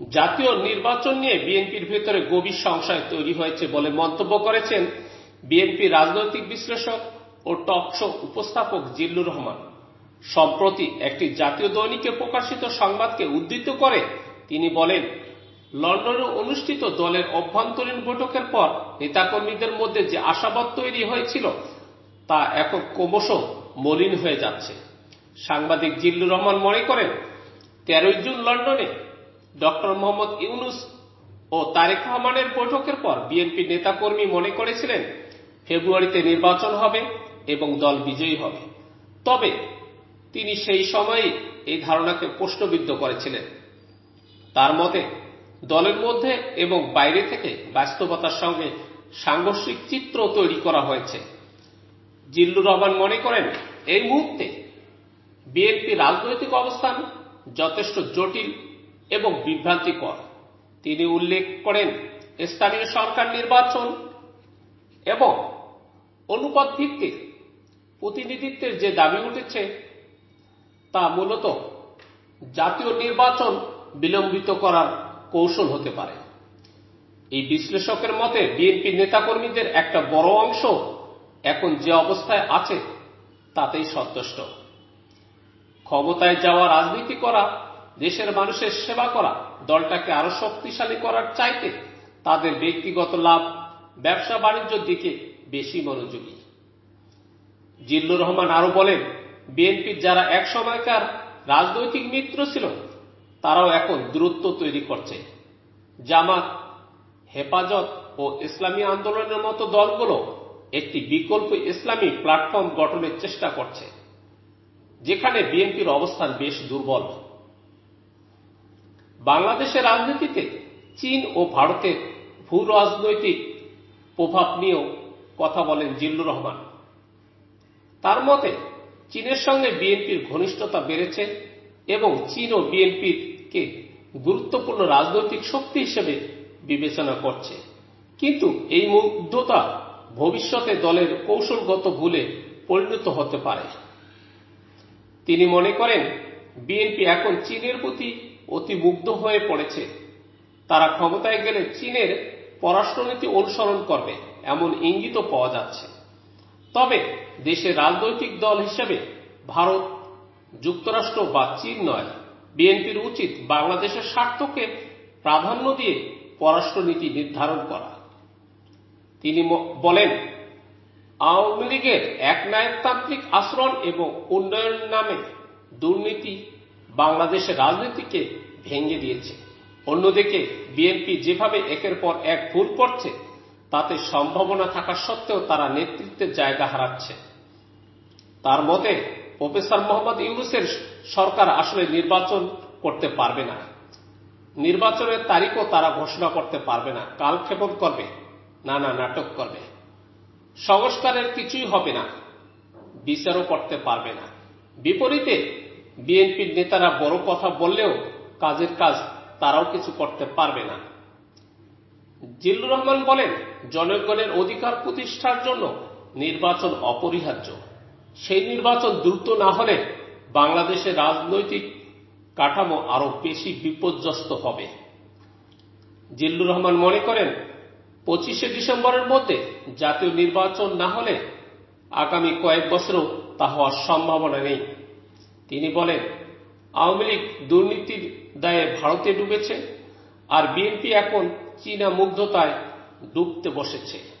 জাতীয় নির্বাচন নিয়ে বিএনপির ভেতরে গভীর সংশয় তৈরি হয়েছে বলে মন্তব্য করেছেন বিএনপি রাজনৈতিক বিশ্লেষক ও টকশো উপস্থাপক জিল্লুর রহমান। সম্প্রতি একটি জাতীয় দৈনিকে প্রকাশিত সংবাদকে উদ্ধৃত করে তিনি বলেন, লন্ডনে অনুষ্ঠিত দলের অভ্যন্তরীণ বৈঠকের পর নেতাকর্মীদের মধ্যে যে আশাবাদ তৈরি হয়েছিল তা এখন ক্রমশ মলিন হয়ে যাচ্ছে। সাংবাদিক জিল্লুর রহমান মনে করেন, তেরোই জুন লন্ডনে ডক্টর মোহাম্মদ ইউনুস ও তারেক রহমানের বৈঠকের পর বিএনপি নেতাকর্মী মনে করেছিলেন, ফেব্রুয়ারিতে নির্বাচন হবে এবং দল বিজয়ী হবে। তবে তিনি সেই সময়ই এই ধারণাকে প্রশ্নবিদ্ধ করেছিলেন। তার মতে, দলের মধ্যে এবং বাইরে থেকে বাস্তবতার সঙ্গে সাংঘর্ষিক চিত্র তৈরি করা হয়েছে। জিল্লুর রহমান মনে করেন, এই মুহূর্তে বিএনপি রাজনৈতিক অবস্থান যথেষ্ট জটিল এবং বিভ্রান্তিকর। তিনি উল্লেখ করেন, স্থানীয় সরকার নির্বাচন এবং অনুপাত ভিত্তিক প্রতিনিধিত্বের যে দাবি উঠেছে, তা মূলত জাতীয় নির্বাচন বিলম্বিত করার কৌশল হতে পারে। এই বিশ্লেষকের মতে, বিএনপি নেতাকর্মীদের একটা বড় অংশ এখন যে অবস্থায় আছে, তাতেই সন্তুষ্ট। ক্ষমতায় যাওয়া রাজনীতি করা দেশের মানুষের সেবা করা, দলটাকে আরও শক্তিশালী করার চাইতে তাদের ব্যক্তিগত লাভ, ব্যবসা বাণিজ্যের দিকে বেশি মনোযোগী। জিল্লুর রহমান আরও বলেন বিএনপির যারা এক সময়কার রাজনৈতিক মিত্র ছিল, তারাও এখন দূরত্ব তৈরি করছে। জামাত, হেফাজত ও ইসলামী আন্দোলনের মতো দলগুলো একটি বিকল্প ইসলামী প্ল্যাটফর্ম গঠনের চেষ্টা করছে, যেখানে বিএনপির অবস্থান বেশ দুর্বল। বাংলাদেশের রাজনীতিতে চীন ও ভারতের ভূ রাজনৈতিক প্রভাব নিয়েও কথা বলেন জিল্লুর রহমান। তার মতে, চীনের সঙ্গে বিএনপির ঘনিষ্ঠতা বেড়েছে এবং চীন ও বিএনপিকে গুরুত্বপূর্ণ রাজনৈতিক শক্তি হিসেবে বিবেচনা করছে। কিন্তু এই মুগ্ধতা ভবিষ্যতে দলের কৌশলগত ভুলে পরিণত হতে পারে। তিনি মনে করেন, বিএনপি এখন চীনের প্রতি অতি মুগ্ধ হয়ে পড়েছে। তারা ক্ষমতায় গেলে চীনের পররাষ্ট্রনীতি অনুসরণ করবে, এমন ইঙ্গিতও পাওয়া যাচ্ছে। তবে দেশের রাজনৈতিক দল হিসেবে ভারত, যুক্তরাষ্ট্র বা চীন নয়, বিএনপির উচিত বাংলাদেশের স্বার্থকে প্রাধান্য দিয়ে পররাষ্ট্রনীতি নির্ধারণ করা। তিনি বলেন, আওয়ামী লীগের একনায়কতান্ত্রিক আচরণ এবং উন্নয়ন নামে দুর্নীতি বাংলাদেশের রাজনীতিকে ভেঙে দিয়েছে। অন্যদিকে, বিএনপি যেভাবে একের পর এক ভুল করছে, তাতে সম্ভাবনা থাকা সত্ত্বেও তারা নেতৃত্বের জায়গা হারাচ্ছে। তার মতে, প্রফেসর মোহাম্মদ ইউনুসের সরকার আসলে নির্বাচন করতে পারবে না। নির্বাচনের তারিখও তারা ঘোষণা করতে পারবে না। কালক্ষেপণ করবে, নানা নাটক করবে। সংস্কারের কিছুই হবে না, বিচারও করতে পারবে না। বিপরীতে বিএনপির নেতারা বড় কথা বললেও কাজের কাজ তারাও কিছু করতে পারবে না। জিল্লুর রহমান বলেন, জনগণের অধিকার প্রতিষ্ঠার জন্য নির্বাচন অপরিহার্য। সেই নির্বাচন দ্রুত না হলে বাংলাদেশের রাজনৈতিক কাঠামো আরও বেশি বিপর্যস্ত হবে। জিল্লুর রহমান মনে করেন, পঁচিশে ডিসেম্বরের মধ্যে জাতীয় নির্বাচন না হলে আগামী কয়েক বছরও তা হওয়ার সম্ভাবনা নেই। তিনি বলেন, আওয়ামী লীগ দুর্নীতির দায়ে ভারতে ডুবেছে আর বিএনপি এখন চীনা মুগ্ধতায় ডুবতে বসেছে।